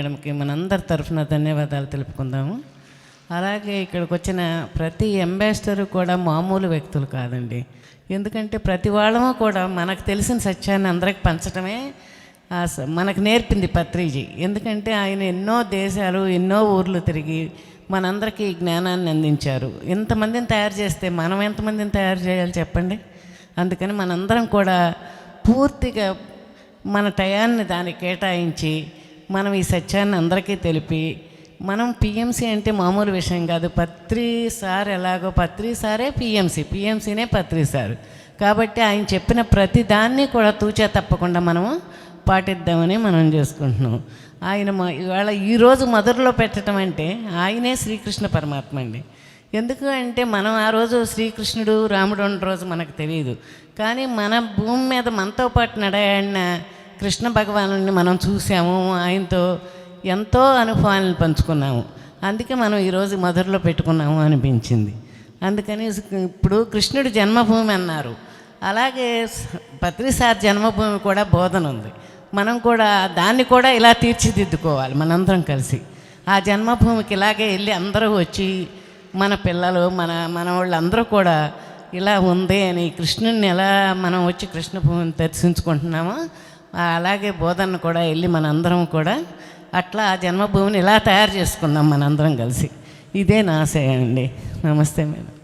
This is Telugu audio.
మేడంకి మనందరి తరఫున ధన్యవాదాలు తెలుపుకుందాము. అలాగే ఇక్కడికి వచ్చిన ప్రతి అంబాసిడరు కూడా మామూలు వ్యక్తులు కాదండి. ఎందుకంటే ప్రతి వాళ్ళము కూడా మనకు తెలిసిన సత్యాన్ని అందరికి పంచడమే మనకు నేర్పింది పత్రిజీ. ఎందుకంటే ఆయన ఎన్నో దేశాలు ఎన్నో ఊర్లు తిరిగి మనందరికీ జ్ఞానాన్ని అందించారు. ఇంతమందిని తయారు చేస్తే మనం ఎంతమందిని తయారు చేయాలి చెప్పండి? అందుకని మనందరం కూడా పూర్తిగా మన టయాన్ని దానికి కేటాయించి మనం ఈ సత్యాన్ని అందరికీ తెలిపి మనం పిఎంసి అంటే మామూలు విషయం కాదు. పత్రి సార్ ఎలాగో పత్రిసారే సారే పిఎంసీనే పత్రిసారు కాబట్టి ఆయన చెప్పిన ప్రతి దాన్ని కూడా తూచా తప్పకుండా మనము పాటిద్దామని మనం చేసుకుంటున్నాం. ఆయన ఇవాళ ఈరోజు మొదట్లో పెట్టడం అంటే ఆయనే శ్రీకృష్ణ పరమాత్మ అండి. ఎందుకు అంటే మనం ఆ రోజు శ్రీకృష్ణుడు రాముడు ఉన్న రోజు మనకు తెలియదు. కానీ మన భూమి మీద మనతో పాటు నడయాడిన కృష్ణ భగవాను మనం చూసాము ఆయనతో ఎంతో అనుభవాలను పంచుకున్నాము. అందుకే మనం ఈరోజు మధురలో పెట్టుకున్నాము అనిపించింది. అందుకని ఇప్పుడు కృష్ణుడు జన్మభూమి అన్నారు. అలాగే స- పత్రిసార్ జన్మభూమి కూడా బోధన ఉంది. మనం కూడా దాన్ని కూడా ఇలా తీర్చిదిద్దుకోవాలి మనందరం కలిసి. ఆ జన్మభూమికి ఇలాగే వెళ్ళి అందరూ వచ్చి మన పిల్లలు మన మన వాళ్ళందరూ కూడా ఇలా ఉంది అని కృష్ణుడిని ఎలా మనం వచ్చి కృష్ణభూమిని దర్శించుకుంటున్నామో అలాగే బోధన కూడా వెళ్ళి మనందరం కూడా అట్లా ఆ జన్మభూమిని ఇలా తయారు చేసుకుందాం మనందరం కలిసి. ఇదే నా ఆశయం అండి. నమస్తే మేడం.